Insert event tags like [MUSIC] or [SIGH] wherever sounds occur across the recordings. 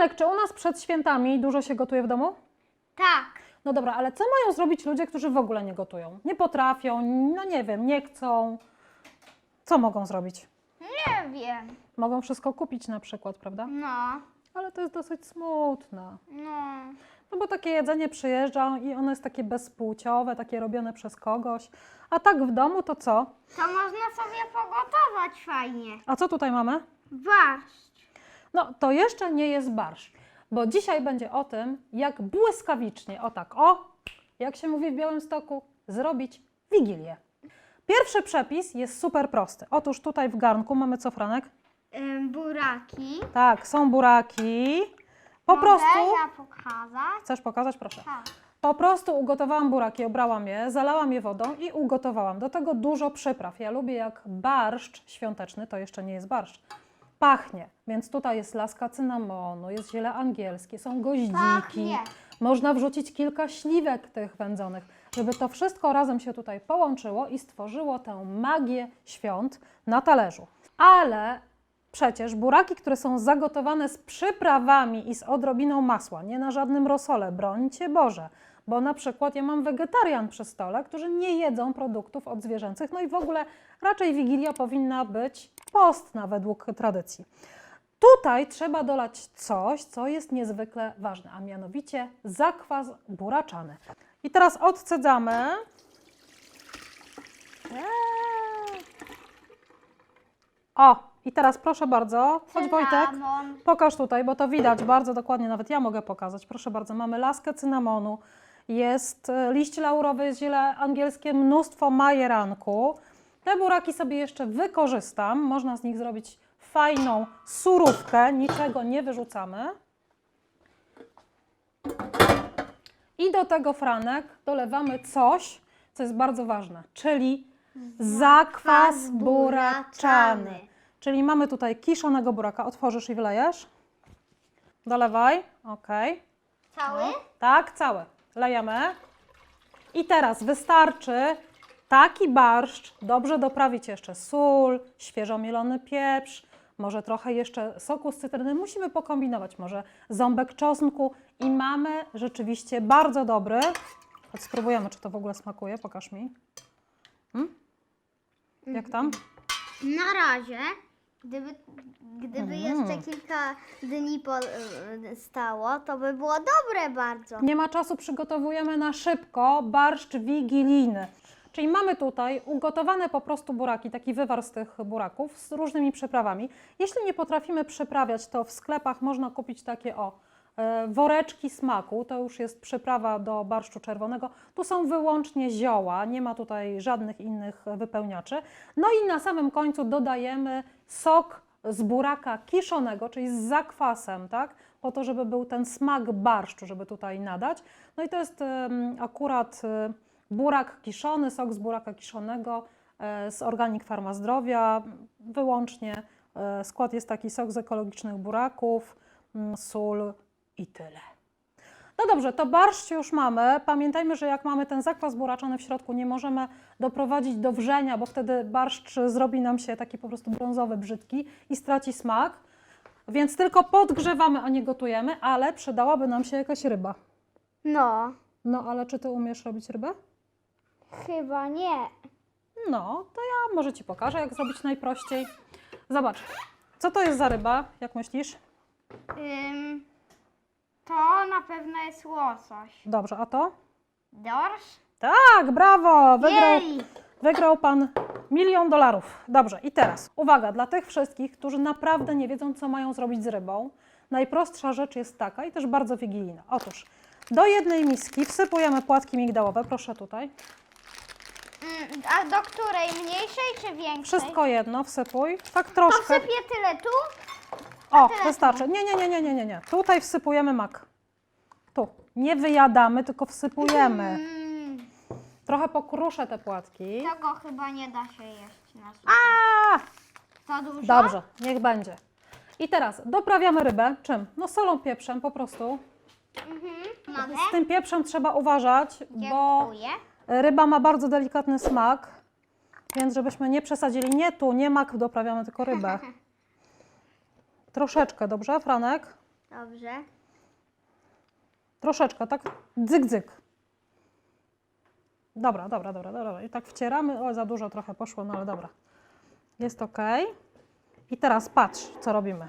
Franek, czy u nas przed świętami dużo się gotuje w domu? Tak. No dobra, ale co mają zrobić ludzie, którzy w ogóle nie gotują? Nie potrafią, no nie wiem, nie chcą. Co mogą zrobić? Nie wiem. Mogą wszystko kupić na przykład, prawda? No. Ale to jest dosyć smutne. No. No bo takie jedzenie przyjeżdża i ono jest takie bezpłciowe, takie robione przez kogoś. A tak w domu to co? To można sobie pogotować fajnie. A co tutaj mamy? Barszcz. No to jeszcze nie jest barszcz, bo dzisiaj będzie o tym, jak błyskawicznie, o tak, o, jak się mówi w Białymstoku, zrobić wigilię. Pierwszy przepis jest super prosty. Otóż tutaj w garnku mamy co, Franek? Ym, buraki. Tak, są buraki. Po Mogę prostu... ja pokazać? Chcesz pokazać? Proszę. Tak. Po prostu ugotowałam buraki, obrałam je, zalałam je wodą i ugotowałam. Do tego dużo przypraw. Ja lubię jak barszcz świąteczny, to jeszcze nie jest barszcz, pachnie. Więc tutaj jest laska cynamonu, jest ziele angielskie, są goździki. Pachnie. Można wrzucić kilka śliwek tych wędzonych, żeby to wszystko razem się tutaj połączyło i stworzyło tę magię świąt na talerzu. Ale przecież buraki, które są zagotowane z przyprawami i z odrobiną masła, nie na żadnym rosole, brońcie Boże, bo na przykład ja mam wegetarian przy stole, którzy nie jedzą produktów odzwierzęcych, no i w ogóle raczej Wigilia powinna być postna według tradycji. Tutaj trzeba dolać coś, co jest niezwykle ważne, a mianowicie zakwas buraczany. I teraz odcedzamy. Eee. O, i teraz proszę bardzo, chodź Wojtek, Cynamon. pokaż tutaj, bo to widać bardzo dokładnie, nawet ja mogę pokazać. Proszę bardzo, mamy laskę cynamonu, jest e, liść laurowy, jest ziele angielskie, mnóstwo majeranku. Te buraki sobie jeszcze wykorzystam, można z nich zrobić fajną surówkę, niczego nie wyrzucamy. I do tego franek dolewamy coś, co jest bardzo ważne, czyli zakwas buraczany. Czyli mamy tutaj kiszonego buraka. Otworzysz i wylejesz. Dolewaj. Ok. Cały? Tak, cały. Lejemy. I teraz wystarczy taki barszcz dobrze doprawić jeszcze sól, świeżo mielony pieprz, może trochę jeszcze soku z cytryny. Musimy pokombinować, może ząbek czosnku i mamy rzeczywiście bardzo dobry. Choć spróbujemy, czy to w ogóle smakuje. Pokaż mi. Hmm? Jak tam? Na razie, gdyby, gdyby Mm. jeszcze kilka dni po, y, stało, to by było dobre bardzo. Nie ma czasu, przygotowujemy na szybko barszcz wigilijny. Czyli mamy tutaj ugotowane po prostu buraki, taki wywar z tych buraków z różnymi przyprawami. Jeśli nie potrafimy przyprawiać, to w sklepach można kupić takie o e, woreczki smaku. To już jest przyprawa do barszczu czerwonego. Tu są wyłącznie zioła, nie ma tutaj żadnych innych wypełniaczy. No i na samym końcu dodajemy sok z buraka kiszonego, czyli z zakwasem, tak? Po to, żeby był ten smak barszczu, żeby tutaj nadać. No i to jest akurat burak kiszony, sok z buraka kiszonego e, z Organic Farma Zdrowia, wyłącznie. E, Skład jest taki sok z ekologicznych buraków, mm, sól i tyle. No dobrze, to barszcz już mamy. Pamiętajmy, że jak mamy ten zakwas buraczony w środku, nie możemy doprowadzić do wrzenia, bo wtedy barszcz zrobi nam się taki po prostu brązowy, brzydki i straci smak. Więc tylko podgrzewamy, a nie gotujemy, ale przydałaby nam się jakaś ryba. No, No, ale czy ty umiesz robić rybę? Chyba nie. No, to ja może Ci pokażę, jak zrobić najprościej. Zobacz, co to jest za ryba, jak myślisz? Ym, to na pewno jest łosoś. Dobrze, a to? Dorsz? Tak, brawo! Wygrał, Jej! wygrał Pan milion dolarów. Dobrze, i teraz uwaga, dla tych wszystkich, którzy naprawdę nie wiedzą, co mają zrobić z rybą, najprostsza rzecz jest taka i też bardzo wigilijna. Otóż do jednej miski wsypujemy płatki migdałowe, proszę tutaj. Mm, a do której? Mniejszej czy większej? Wszystko jedno, wsypuj, tak To troszkę. wsypię tyle tu? O, tyle wystarczy. Nie, nie, nie, nie, nie, nie, nie. Tutaj wsypujemy mak. Tu. Nie wyjadamy, tylko wsypujemy. Mm, Trochę pokruszę te płatki. tego chyba nie da się jeść na sucho. A, Za dużo? dobrze, niech będzie. I teraz doprawiamy rybę. Czym? No solą, pieprzem po prostu. Mhm. Mogę? Z tym pieprzem trzeba uważać, bo Dziękuję. Ryba ma bardzo delikatny smak, więc żebyśmy nie przesadzili. Nie tu, nie mak doprawiamy, tylko rybę. [LAUGHS] Troszeczkę, dobrze, Franek? Dobrze. Troszeczkę, tak? Dzyk, dzyk. Dobra, dobra, dobra, dobra. I tak wcieramy. O, za dużo trochę poszło, no ale dobra. Jest ok. I teraz patrz, co robimy.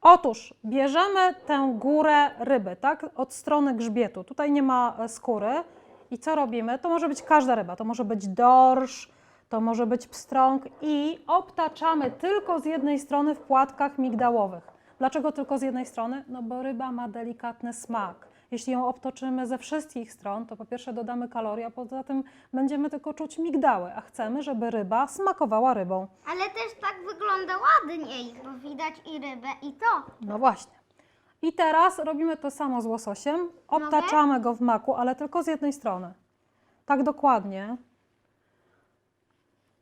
Otóż bierzemy tę górę ryby, tak? Od strony grzbietu. Tutaj nie ma e, skóry. I co robimy? To może być każda ryba. To może być dorsz, to może być pstrąg i obtaczamy tylko z jednej strony w płatkach migdałowych. Dlaczego tylko z jednej strony? No bo ryba ma delikatny smak. Jeśli ją obtoczymy ze wszystkich stron, to po pierwsze dodamy kalorii, a poza tym będziemy tylko czuć migdały, a chcemy, żeby ryba smakowała rybą. Ale też tak wygląda ładniej, bo widać i rybę, i to. No właśnie. I teraz robimy to samo z łososiem. Obtaczamy go w maku, ale tylko z jednej strony. Tak dokładnie.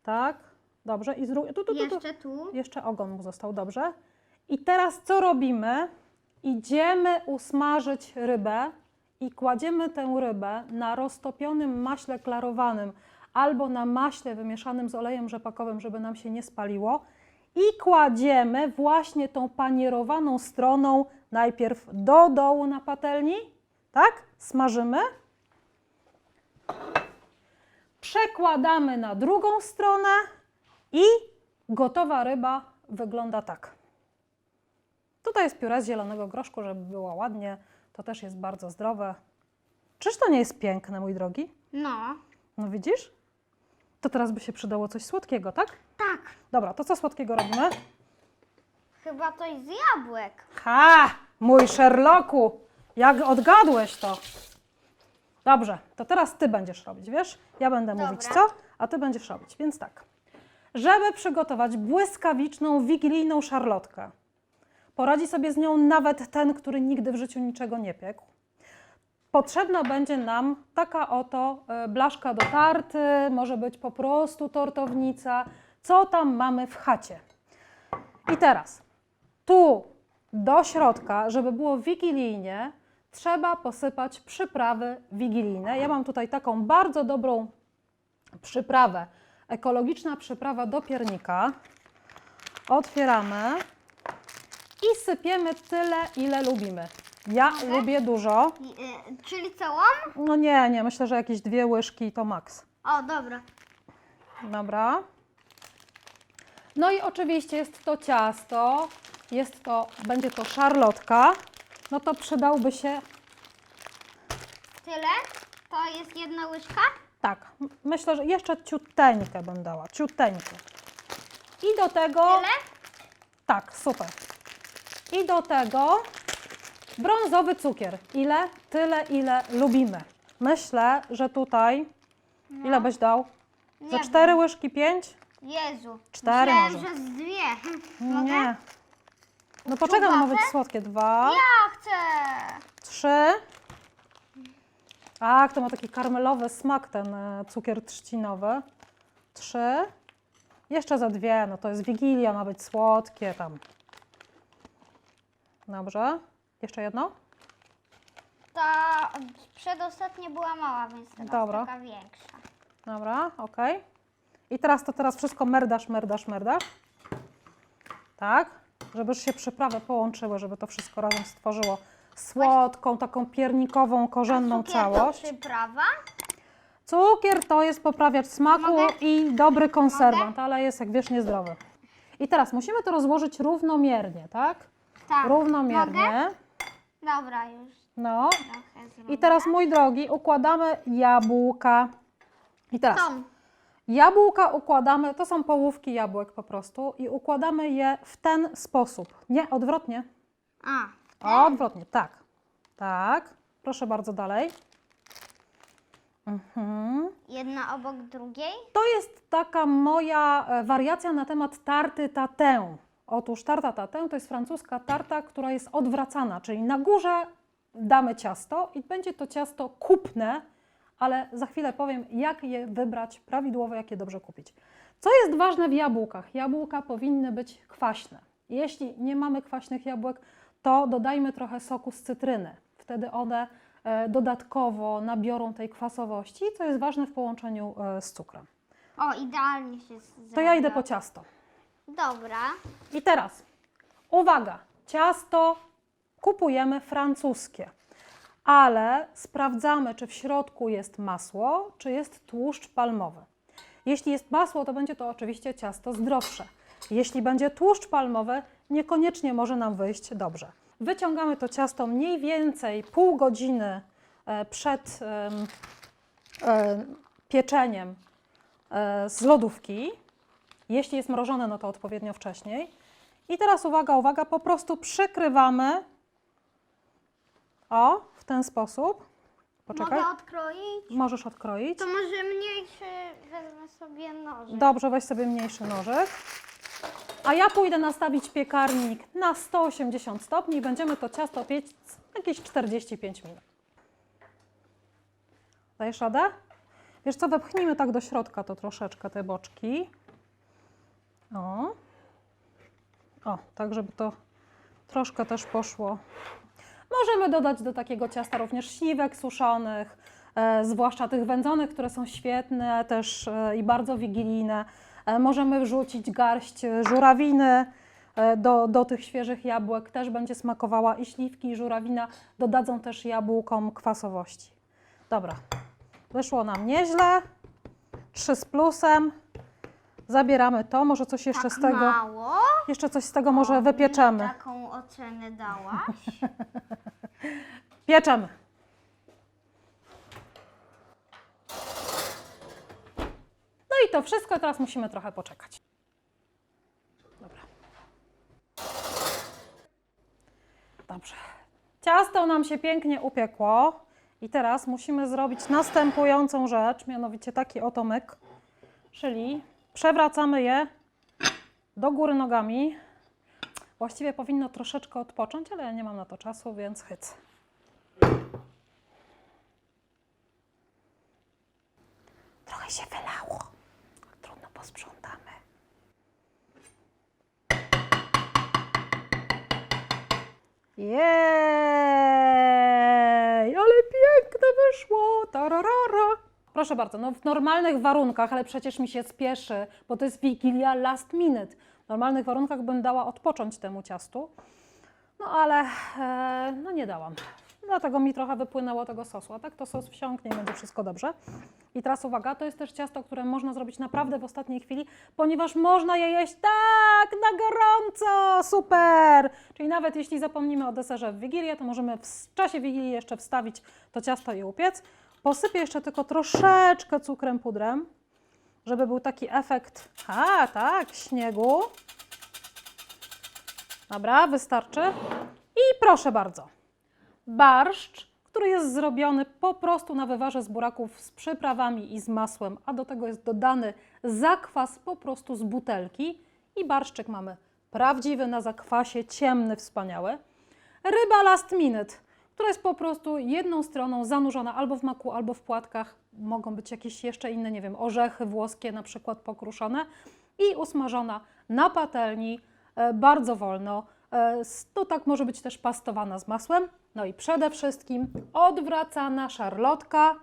Tak. Dobrze. I z drugiej. Tu, tu, tu, tu. Jeszcze tu. Jeszcze ogon mu został, dobrze. I teraz co robimy? Idziemy usmażyć rybę i kładziemy tę rybę na roztopionym maśle klarowanym albo na maśle wymieszanym z olejem rzepakowym, żeby nam się nie spaliło. I kładziemy właśnie tą panierowaną stroną najpierw do dołu na patelni, tak? Smażymy. Przekładamy na drugą stronę i gotowa ryba wygląda tak. Tutaj jest pióre z zielonego groszku, żeby było ładnie. To też jest bardzo zdrowe. Czyż to nie jest piękne, mój drogi? No. No widzisz? To teraz by się przydało coś słodkiego, tak? Tak. Dobra, to co słodkiego robimy? Chyba coś z jabłek. Ha! Mój Sherlocku! Jak odgadłeś to? Dobrze, to teraz ty będziesz robić, wiesz? Ja będę Dobra. mówić co, a ty będziesz robić. Więc tak. Żeby przygotować błyskawiczną, wigilijną szarlotkę, poradzi sobie z nią nawet ten, który nigdy w życiu niczego nie piekł. Potrzebna będzie nam taka oto e, blaszka do tarty, może być po prostu tortownica, co tam mamy w chacie. I teraz tu do środka, żeby było wigilijnie, trzeba posypać przyprawy wigilijne. Ja mam tutaj taką bardzo dobrą przyprawę, ekologiczna przyprawa do piernika. Otwieramy i sypiemy tyle, ile lubimy. Ja lubię dużo. Y, czyli całą? No nie, nie, myślę, że jakieś dwie łyżki to maks. O, dobra. Dobra. No i oczywiście jest to ciasto, jest to, będzie to szarlotka. No to przydałby się, Tyle? To jest jedna łyżka? tak, m- myślę, że jeszcze ciuteńkę bym dała, ciuteńkę. I do tego, Tyle? tak, super. I do tego brązowy cukier. Ile? Tyle, ile lubimy. Myślę, że tutaj, ile byś dał? Nie wiem. cztery łyżki pięć? Jezu. Cztery Myślałem, może. że z dwie. [LAUGHS] Mogę? Nie. No poczekaj, no ma być słodkie. Dwa. Ja chcę. Trzy. Ach, to ma taki karmelowy smak ten e, cukier trzcinowy. Trzy. Jeszcze za dwie, no to jest Wigilia, ma być słodkie tam. Dobrze. Jeszcze jedno? Ta przedostatnia była mała, więc teraz Dobra. taka większa. Dobra, ok. I teraz to teraz wszystko merdasz, merdasz, merdasz. Tak, żeby już się przyprawy połączyły, żeby to wszystko razem stworzyło słodką, taką piernikową, korzenną Cukier to całość. przyprawa? Cukier to jest poprawiacz smaku Mogę? i dobry konserwant, ale jest, jak wiesz, niezdrowy. I teraz musimy to rozłożyć równomiernie, tak? Tak. Równomiernie. Mogę? Dobra, już No. trochę zrobię. I teraz, mój drogi, układamy jabłka. I teraz Tą. Jabłka układamy, to są połówki jabłek po prostu, i układamy je w ten sposób. Nie, odwrotnie. A, Odwrotnie, tak. Tak. Proszę bardzo dalej. Mhm. jedna obok drugiej? To jest taka moja e, wariacja na temat tarty tatin. Otóż tarta tatin to jest francuska tarta, która jest odwracana, czyli na górze damy ciasto i będzie to ciasto kupne, ale za chwilę powiem, jak je wybrać prawidłowo, jak je dobrze kupić. Co jest ważne w jabłkach? Jabłka powinny być kwaśne. Jeśli nie mamy kwaśnych jabłek, to dodajmy trochę soku z cytryny. Wtedy one e, dodatkowo nabiorą tej kwasowości, co jest ważne w połączeniu e, z cukrem. O, idealnie się z- To ja idę zrobiło. po ciasto. Dobra. I teraz, uwaga, ciasto kupujemy francuskie, ale sprawdzamy, czy w środku jest masło, czy jest tłuszcz palmowy. Jeśli jest masło, to będzie to oczywiście ciasto zdrowsze. Jeśli będzie tłuszcz palmowy, niekoniecznie może nam wyjść dobrze. Wyciągamy to ciasto mniej więcej pół godziny e, przed e, pieczeniem e, z lodówki. Jeśli jest mrożone, no to odpowiednio wcześniej. I teraz uwaga, uwaga, po prostu przykrywamy o, w ten sposób. Poczekaj, Mogę odkroić? możesz odkroić. To może mniejszy wezmę sobie nożyk. Dobrze, weź sobie mniejszy nożyk. A ja pójdę nastawić piekarnik na 180 stopni i będziemy to ciasto piec jakieś 45 minut. Dajesz radę? Wiesz co, wepchnijmy tak do środka to troszeczkę te boczki. O. O, tak żeby to troszkę też poszło. Możemy dodać do takiego ciasta również śliwek suszonych, e, zwłaszcza tych wędzonych, które są świetne też e, i bardzo wigilijne. E, możemy wrzucić garść żurawiny do, do tych świeżych jabłek, też będzie smakowała i śliwki, i żurawina dodadzą też jabłkom kwasowości. Dobra, wyszło nam nieźle, trzy z plusem. Zabieramy to, może coś jeszcze tak z tego, mało? jeszcze coś z tego może wypieczemy. Taką ocenę dałaś? [LAUGHS] Pieczemy. No i to wszystko, teraz musimy trochę poczekać. Dobra. Dobrze. Ciasto nam się pięknie upiekło i teraz musimy zrobić następującą rzecz, mianowicie taki oto myk, czyli przewracamy je do góry nogami. Właściwie powinno troszeczkę odpocząć, ale ja nie mam na to czasu, więc hyc. Trochę się wylało. Trudno posprzątamy. Jej, ale piękne wyszło. Tararara. Proszę bardzo, no w normalnych warunkach, ale przecież mi się spieszy, bo to jest Wigilia last minute. W normalnych warunkach bym dała odpocząć temu ciastu. No ale e, no nie dałam. Dlatego mi trochę wypłynęło tego sosu, a tak to sos wsiąknie i będzie wszystko dobrze. I teraz uwaga, to jest też ciasto, które można zrobić naprawdę w ostatniej chwili, ponieważ można je jeść tak, na gorąco, super! Czyli nawet jeśli zapomnimy o deserze w Wigilię, to możemy w czasie Wigilii jeszcze wstawić to ciasto i upiec. Posypię jeszcze tylko troszeczkę cukrem pudrem, żeby był taki efekt, a tak, śniegu. Dobra, wystarczy. I proszę bardzo. Barszcz, który jest zrobiony po prostu na wywarze z buraków z przyprawami i z masłem, a do tego jest dodany zakwas po prostu z butelki. I barszczyk mamy prawdziwy na zakwasie, ciemny, wspaniały. Ryba last minute, która jest po prostu jedną stroną zanurzona albo w maku, albo w płatkach. Mogą być jakieś jeszcze inne, nie wiem, orzechy włoskie na przykład pokruszone i usmażona na patelni e, bardzo wolno. E, To tak może być też pastowana z masłem. No i przede wszystkim odwracana szarlotka.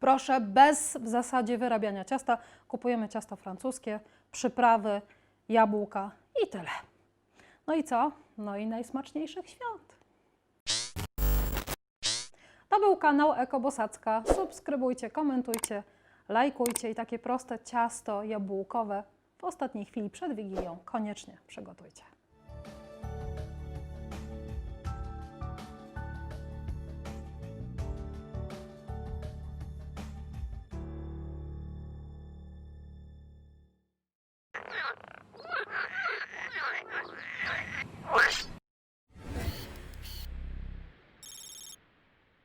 Proszę, bez w zasadzie wyrabiania ciasta. Kupujemy ciasto francuskie, przyprawy, jabłka i tyle. No i co? No i najsmaczniejszych świąt. To był kanał Eko Bosacka. Subskrybujcie, komentujcie, lajkujcie i takie proste ciasto jabłkowe w ostatniej chwili przed Wigilią koniecznie przygotujcie.